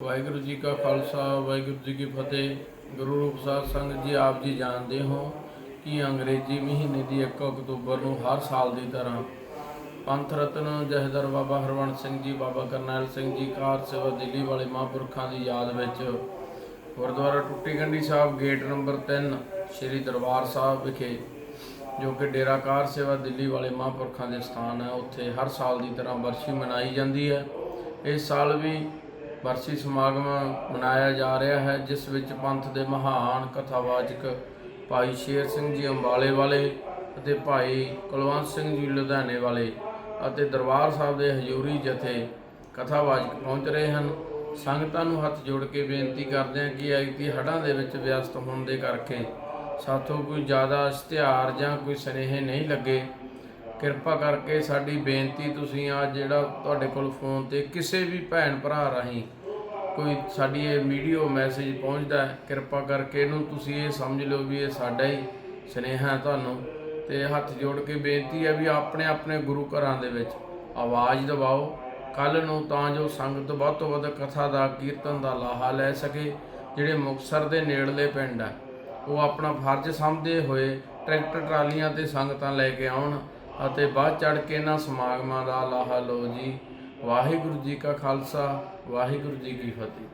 ਵਾਹਿਗੁਰੂ ਜੀ ਕਾ ਖਾਲਸਾ, ਵਾਹਿਗੁਰੂ ਜੀ ਕੀ ਫਤਿਹ। ਗੁਰੂ ਰੂਪ ਸਾਹਿਬ ਸੰਗਤ ਜੀ, ਆਪ ਜੀ ਜਾਣਦੇ ਹੋ ਕਿ ਅੰਗਰੇਜ਼ੀ ਮਹੀਨੇ ਦੀ 1 ਅਕਤੂਬਰ ਨੂੰ ਹਰ ਸਾਲ ਦੀ ਤਰ੍ਹਾਂ ਪੰਥ ਰਤਨ ਜਹਦਰ ਬਾਬਾ ਹਰਵੰਤ ਸਿੰਘ ਜੀ, ਬਾਬਾ ਕਰਨੈਲ ਸਿੰਘ ਜੀ, ਕਾਰ ਸੇਵਾ ਦਿੱਲੀ ਵਾਲੇ ਮਹਾਂਪੁਰਖਾਂ ਦੀ ਯਾਦ ਵਿੱਚ ਗੁਰਦੁਆਰਾ ਟੁੱਟੀ ਗੰਢੀ ਸਾਹਿਬ, ਗੇਟ ਨੰਬਰ 3 ਸ੍ਰੀ ਦਰਬਾਰ ਸਾਹਿਬ ਵਿਖੇ, ਜੋ ਕਿ ਡੇਰਾ ਕਾਰ ਸੇਵਾ ਦਿੱਲੀ ਵਾਲੇ ਮਹਾਂਪੁਰਖਾਂ ਦੇ ਸਥਾਨ ਹੈ, ਉੱਥੇ ਹਰ ਸਾਲ ਦੀ ਤਰ੍ਹਾਂ ਵਰਸ਼ੀ ਮਨਾਈ ਜਾਂਦੀ ਹੈ। ਇਸ ਸਾਲ ਵੀ ਬਰਸੀ ਸਮਾਗਮ ਮਨਾਇਆ ਜਾ ਰਿਹਾ ਹੈ, ਜਿਸ ਵਿੱਚ ਪੰਥ ਦੇ ਮਹਾਨ ਕਥਾਵਾਚਕ ਭਾਈ ਸ਼ੇਰ ਸਿੰਘ ਜੀ ਅੰਬਾਲੇ ਵਾਲੇ ਅਤੇ ਭਾਈ ਕੁਲਵੰਤ ਸਿੰਘ ਜੀ ਲੁਧਿਆਣੇ ਵਾਲੇ ਅਤੇ ਦਰਬਾਰ ਸਾਹਿਬ ਦੇ ਹਜ਼ੂਰੀ ਜਥੇ ਕਥਾਵਾਚਕ ਪਹੁੰਚ ਰਹੇ ਹਨ। ਸੰਗਤਾਂ ਨੂੰ ਹੱਥ ਜੋੜ ਕੇ ਬੇਨਤੀ ਕਰਦੇ ਹਾਂ ਕਿ ਐਤੀ ਹੜ੍ਹਾਂ ਦੇ ਵਿੱਚ ਵਿਅਸਤ ਹੋਣ ਦੇ ਕਰਕੇ ਸਾਥੋਂ ਕੋਈ ਜ਼ਿਆਦਾ ਇਸ਼ਤਿਹਾਰ ਜਾਂ ਕੋਈ ਸੁਨੇਹੇ ਨਹੀਂ ਲੱਗੇ। ਕਿਰਪਾ ਕਰਕੇ ਸਾਡੀ ਬੇਨਤੀ ਤੁਸੀਂ ਆ ਜਿਹੜਾ ਤੁਹਾਡੇ ਕੋਲ ਫੋਨ ਤੇ ਕਿਸੇ ਵੀ ਭੈਣ ਭਰਾ ਰਾਹੀਂ ਕੋਈ ਸਾਡੀ ਇਹ ਵੀਡੀਓ ਮੈਸੇਜ ਪਹੁੰਚਦਾ ਹੈ, ਕਿਰਪਾ ਕਰਕੇ ਇਹਨੂੰ ਤੁਸੀਂ ਇਹ ਸਮਝ ਲਓ ਵੀ ਇਹ ਸਾਡਾ ਹੀ ਸੁਨੇਹਾ ਹੈ ਤੁਹਾਨੂੰ ਤੇ ਹੱਥ ਜੋੜ ਕੇ ਬੇਨਤੀ ਹੈ ਵੀ ਆਪਣੇ ਆਪਣੇ ਗੁਰੂ ਘਰਾਂ ਦੇ ਵਿੱਚ ਆਵਾਜ਼ ਦਬਾਓ ਕੱਲ ਨੂੰ ਤਾਂ ਜੋ ਸੰਗਤ ਵੱਧ ਤੋਂ ਵੱਧ ਕਥਾ ਦਾ, ਕੀਰਤਨ ਦਾ ਲਾਹਾ ਲੈ ਸਕੇ, ਜਿਹੜੇ ਮੁਕਤਸਰ ਦੇ ਨੇੜਲੇ ਪਿੰਡ ਹੈ, ਉਹ ਆਪਣਾ ਫਰਜ਼ ਸਮਝਦੇ ਹੋਏ ਟਰੈਕਟਰ ਟਰਾਲੀਆਂ ਤੇ ਸੰਗਤਾਂ ਲੈ ਕੇ ਆਉਣ ਅਤੇ ਬਾਅਦ ਚੜ ਕੇ ਇਹਨਾਂ ਸਮਾਗਮਾਂ ਦਾ ਲਾਹਾ ਲਓ ਜੀ। ਵਾਹਿਗੁਰੂ ਜੀ ਕਾ ਖਾਲਸਾ, ਵਾਹਿਗੁਰੂ ਜੀ ਕੀ ਫਤਿਹ।